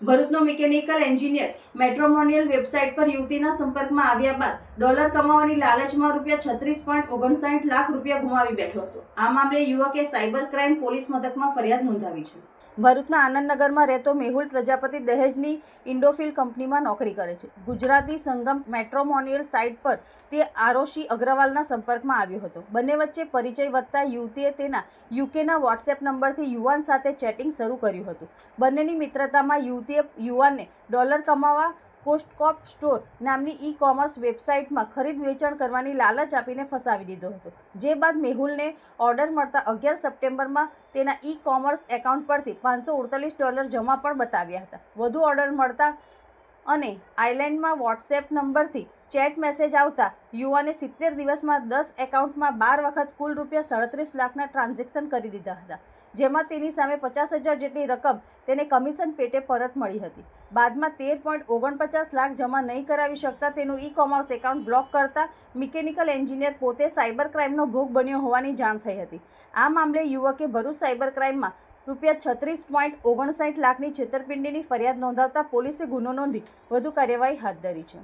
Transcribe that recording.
ભરૂચનો mechanical engineer, matrimonial website પર યુવતીના સંપર્કમાં આવ્યા બાદ ડોલર કમાવાની લાલચમાં રૂપિયા છત્રીસ પોઈન્ટ ઓગણસાઠ લાખ રૂપિયા ગુમાવી બેઠો હતો. આ મામલે યુવકે સાયબર ક્રાઇમ પોલીસ મથકમાં ફરિયાદ નોંધાવી છે. ભરૂચના આનંદનગરમાં રહેતો મેહુલ પ્રજાપતિ દહેજની ઇન્ડોફિલ કંપનીમાં નોકરી કરે છે. ગુજરાતી સંગમ મેટ્રોમોનિયલ સાઇટ પર તે આરોશી અગ્રવાલના સંપર્કમાં આવ્યો હતો. બંને વચ્ચે પરિચય વધતા યુવતીએ તેના યુકેના વોટ્સએપ નંબરથી યુવાન સાથે ચેટિંગ શરૂ કર્યું હતું. બંનેની મિત્રતામાં યુવતીએ યુવાનને ડોલર કમાવા કોસ્ટકોપ સ્ટોર નામની ઈ કોમર્સ વેબસાઇટમાં ખરીદ વેચાણ કરવાની લાલચ આપીને ફસાવી દીધો હતો. જે બાદ મેહુલને ઓર્ડર મળતા અગિયાર સપ્ટેમ્બરમાં તેના ઈ કોમર્સ એકાઉન્ટ પરથી પાંચસો ડોલર જમા પણ બતાવ્યા હતા. વધુ ઓર્ડર મળતા અને આઇલેન્ડમાં વોટ્સએપ નંબરથી ચેટ મેસેજ આવતા યુવાને સિત્તેર દિવસમાં દસ એકાઉન્ટમાં બાર વખત કુલ રૂપિયા સાડત્રીસ લાખના ટ્રાન્ઝેક્શન કરી દીધા હતા, જેમાં તેની સામે પચાસ હજાર જેટલી રકમ તેને કમિશન પેટે પરત મળી હતી. બાદમાં તેર પોઈન્ટ ઓગણપચાસ લાખ જમા નહીં કરાવી શકતા તેનું ઈ કોમર્સ એકાઉન્ટ બ્લોક કરતા મિકેનિકલ એન્જિનિયર પોતે સાયબર ક્રાઇમનો ભોગ બન્યો હોવાની જાણ થઈ હતી. આ મામલે યુવકે ભરૂચ સાયબર ક્રાઇમમાં રૂપિયા છત્રીસ પોઈન્ટ ઓગણસાઠ લાખની છેતરપિંડીની ફરિયાદ નોંધાવતા પોલીસે ગુનો નોંધી વધુ કાર્યવાહી હાથ ધરી છે.